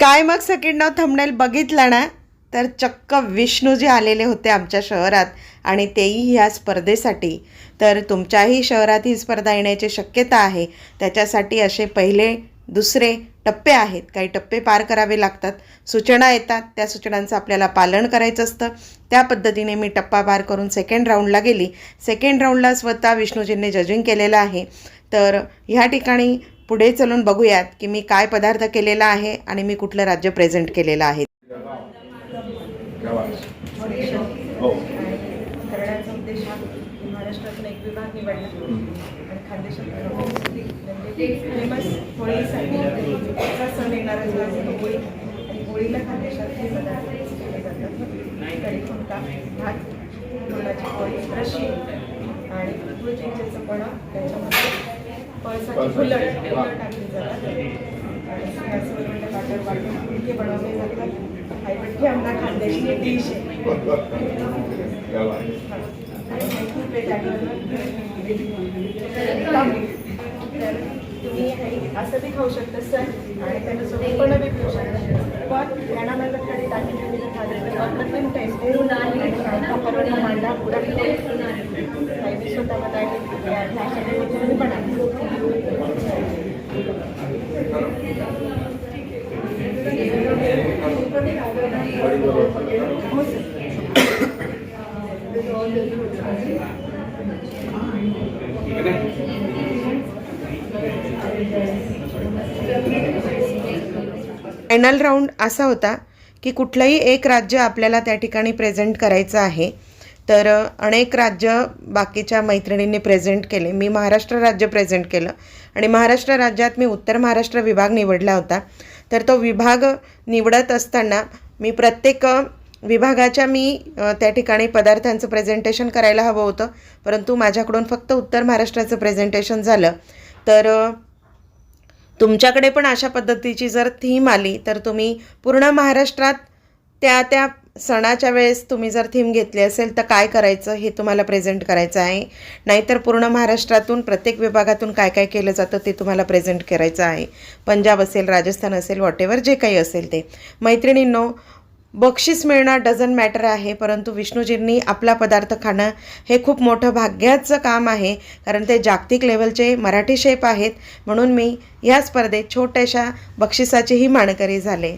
काय मग second thumbnail बघितलं ना तर चक्क विष्णूजी आलेले होते आमच्या शहरात आणि तेही ह्या स्पर्धेसाठी. तर तुमच्याही शहरात ही स्पर्धा येण्याची शक्यता आहे. त्याच्यासाठी असे पहिले दुसरे टप्पे आहेत. काही टप्पे पार करावे लागतात. सूचना येतात. त्या सूचनांचं आपल्याला पालन करायचं असतं. त्या पद्धतीने मी टप्पा पार करून सेकंड राऊंडला गेली. सेकंड राऊंडला स्वतः विष्णूजींनी जजिंग केलेलं आहे. तर ह्या ठिकाणी पुढे चलून बघूयात की मी काय पदार्थ केलेला आहे आणि मी कुठलं राज्य प्रेझेंट केलेलं आहे. हो. करण्याचा उद्देश हा महाराष्ट्रातून एक विभाग निवडला. आणि खानदेशात म्हणजे फेमस होळीसाठी त्याचा सण येणारा जो आहे तो होळी. आणि होळीला खानदेशात हे पदार्थ केले जातात. कढी खुंटा भात गुळाची पोळी रशी आणि गुळ चिंचेचं पण त्याच्यामध्ये पळसाची फुलं फुलं टाकली जातात. फुलके बनवले जातात. हा इकडची आमचा खानदेशी डिश आहे. तर तुम्ही हे असं बी खाऊ शकता सर आणि त्याच्यासोबत पण बी पिऊ शकता. पण याणामध्ये कडे टाकी अप्रतिम टेस्ट आणि परवडा मांडा एनल राऊंड असा होता की कुठलंही एक राज्य आपल्याला त्या ठिकाणी प्रेझेंट करायचं आहे तर अनेक राज्य बाकीच्या मैत्रिणींनी प्रेझेंट केले. मी महाराष्ट्र राज्य प्रेझेंट केलं आणि महाराष्ट्र राज्यात मी उत्तर महाराष्ट्र विभाग निवडला होता. तर तो विभाग निवडत असताना मी प्रत्येक विभागाच्या मी त्या ठिकाणी पदार्थांचं प्रेझेंटेशन करायला हवं होतं. परंतु माझ्याकडून फक्त उत्तर महाराष्ट्राचं प्रेझेंटेशन झालं. तर तुमच्याकडे पण अशा पद्धतीची जर थीम आली तर तुम्ही पूर्ण महाराष्ट्रात त्या त्या सणाच्या वेळेस तुम्ही जर थीम घेतली असेल तर काय करायचं हे तुम्हाला प्रेझेंट करायचं आहे. नाहीतर पूर्ण महाराष्ट्रातून प्रत्येक विभागातून काय काय केलं जातं ते तुम्हाला प्रेझेंट करायचं आहे. पंजाब असेल राजस्थान असेल वॉटेवर जे काही असेल ते. मैत्रिणींनो बक्षीस मिळणं डझन मॅटर आहे परंतु विष्णूजींनी आपला पदार्थ खाणं हे खूप मोठं भाग्याचं काम आहे कारण ते जागतिक लेवलचे मराठी शेप आहेत. म्हणून मी या स्पर्धेत छोट्याशा बक्षिसाचीही मानकरी झाले.